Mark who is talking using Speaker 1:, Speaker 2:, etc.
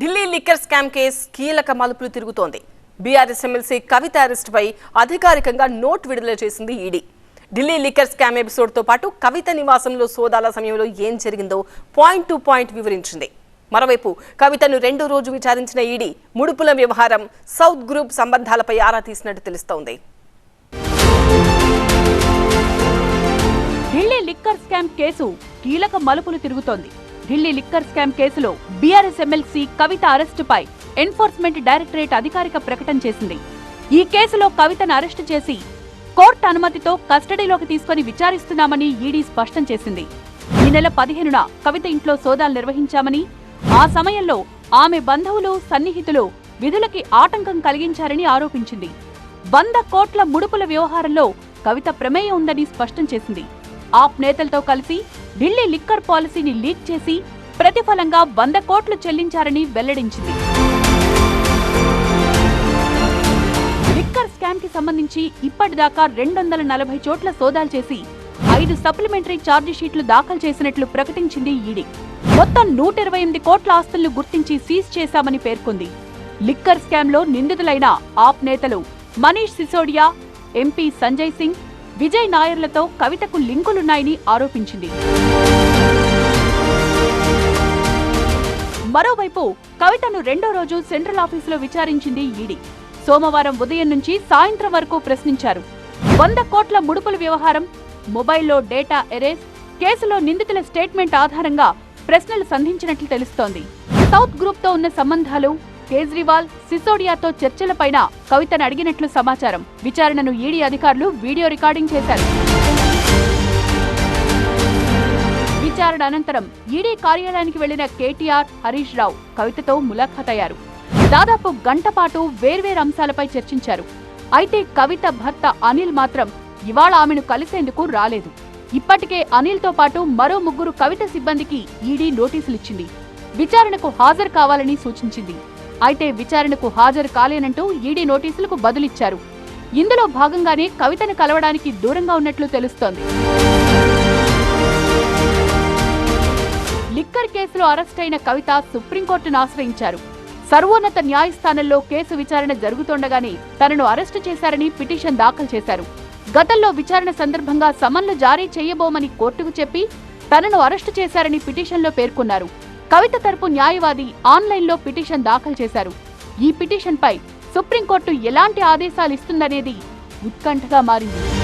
Speaker 1: Delhi liquor scam case కీలక మలుపులు తిరుగుతోంది. బీఆర్ఎస్ ఎమ్మెల్సీ కవిత అరెస్టుపై అధికారికంగా నోట్ విడుదల చేసింది ఈడీ. ఢిల్లీ లిక్కర్ స్కామ్ ఎపిసోడ్తో పాటు కవిత నివాసంలో సోదాల సమయంలో ఏం జరిగిందో పాయింట్ టు పాయింట్ వివరించింది. మరోవైపు కవితను రెండో రోజు విచారించిన ఈడీ ముడుపుల వ్యవహారం సౌత్ గ్రూప్ సంబంధాలపై ఆరా తీసినట్టు తెలుస్తోంది.
Speaker 2: ఢిల్లీ లిక్కర్ స్కామ్ కేసు కీలక మలుపులు తిరుగుతోంది. ఢిల్లీ లిక్కర్ స్కామ్ కేసులో బీఆర్ఎస్ ఎమ్మెల్సీ కవిత అరెస్టుపై ఎన్ఫోర్స్మెంట్ డైరెక్టరేట్ అధికారిక ప్రకటన చేసింది. ఈ కేసులో కవితను అరెస్టు చేసి కోర్టు అనుమతితో కస్టడీలోకి తీసుకుని విచారిస్తున్నామని ఈడీ స్పష్టం చేసింది. ఈ నెల పదిహేనున కవిత ఇంట్లో సోదాలు నిర్వహించామని ఆ సమయంలో ఆమె బంధువులు సన్నిహితులు విధులకి ఆటంకం కలిగించారని ఆరోపించింది. వంద కోట్ల ముడుపుల వ్యవహారంలో కవిత ప్రమేయం ఉందని స్పష్టం చేసింది. ఆప్ నేతలతో కలిసి ఢిల్లీ లిక్కర్ పాలసీని లీక్ చేసి ప్రతిఫలంగా వంద కోట్లు చెల్లించారని వెల్లడించింది. లిక్కర్ స్కామ్కి సంబంధించి ఇప్పటిదాకా రెండు వందల నలభై చోట్ల సోదాలు చేసి ఐదు సప్లిమెంటరీ ఛార్జిషీట్లు దాఖలు చేసినట్లు ప్రకటించింది ఈడీ. మొత్తం నూట ఇరవై ఎనిమిది కోట్ల ఆస్తులను గుర్తించి సీజ్ చేశామని పేర్కొంది. లిక్కర్ స్కామ్లో నిందితులైన ఆప్ నేతలు మనీష్ సిసోడియా ఎంపీ సంజయ్ సింగ్ విజయ్ నాయర్లతో కవితకు లింకులున్నాయని ఆరోపించింది. మరోవైపు కవితను రెండో రోజు సెంట్రల్ ఆఫీసులో విచారించింది ఈడీ. సోమవారం ఉదయం నుంచి సాయంత్రం వరకు ప్రశ్నించారు. వంద కోట్ల ముడుపుల వ్యవహారం మొబైల్లో డేటా ఎరేస్ కేసులో నిందితుల స్టేట్మెంట్ ఆధారంగా ప్రశ్నలు సంధించినట్లు తెలుస్తోంది. సౌత్ గ్రూప్తో ఉన్న సంబంధాలు కేజ్రీవాల్ సిసోడియాతో చర్చలపైన కవితను అడిగినట్లు సమాచారం. విచారణను ఈడీ అధికారులు వీడియో రికార్డింగ్ చేశారు. విచారణ అనంతరం ఈడీ కార్యాలయానికి వెళ్ళిన కేటీఆర్ హరీష్ రావు కవితతో ములాఖాతయ్యారు. దాదాపు గంట పాటు వేర్వేరు అంశాలపై చర్చించారు. అయితే కవిత భర్త అనిల్ మాత్రం ఇవాళ ఆమెను కలిసేందుకు రాలేదు. ఇప్పటికే అనిల్తో పాటు మరో ముగ్గురు కవిత సిబ్బందికి ఈడీ నోటీసులిచ్చింది. విచారణకు హాజరు కావాలని సూచించింది. అయితే విచారణకు హాజరు కాలేనంటూ ఈడీ నోటీసులకు బదులిచ్చారు. ఇందులో భాగంగానే కవితను కలవడానికి దూరంగా ఉన్నట్లు తెలుస్తోంది. లిక్కర్ కేసులో అరెస్టైన కవిత సుప్రీంకోర్టును ఆశ్రయించారు. సర్వోన్నత న్యాయస్థానంలో కేసు విచారణ జరుగుతుండగానే తనను అరెస్టు చేశారని పిటిషన్ దాఖలు చేశారు. గతంలో విచారణ సందర్భంగా సమన్లు జారీ చేయబోమని కోర్టుకు చెప్పి తనను అరెస్టు చేశారని పిటిషన్లో పేర్కొన్నారు. కవిత తరపు న్యాయవాది ఆన్లైన్లో పిటిషన్ దాఖలు చేశారు. ఈ పిటిషన్పై సుప్రీంకోర్టు ఎలాంటి ఆదేశాలు ఇస్తుందనేది ఉత్కంఠగా మారింది.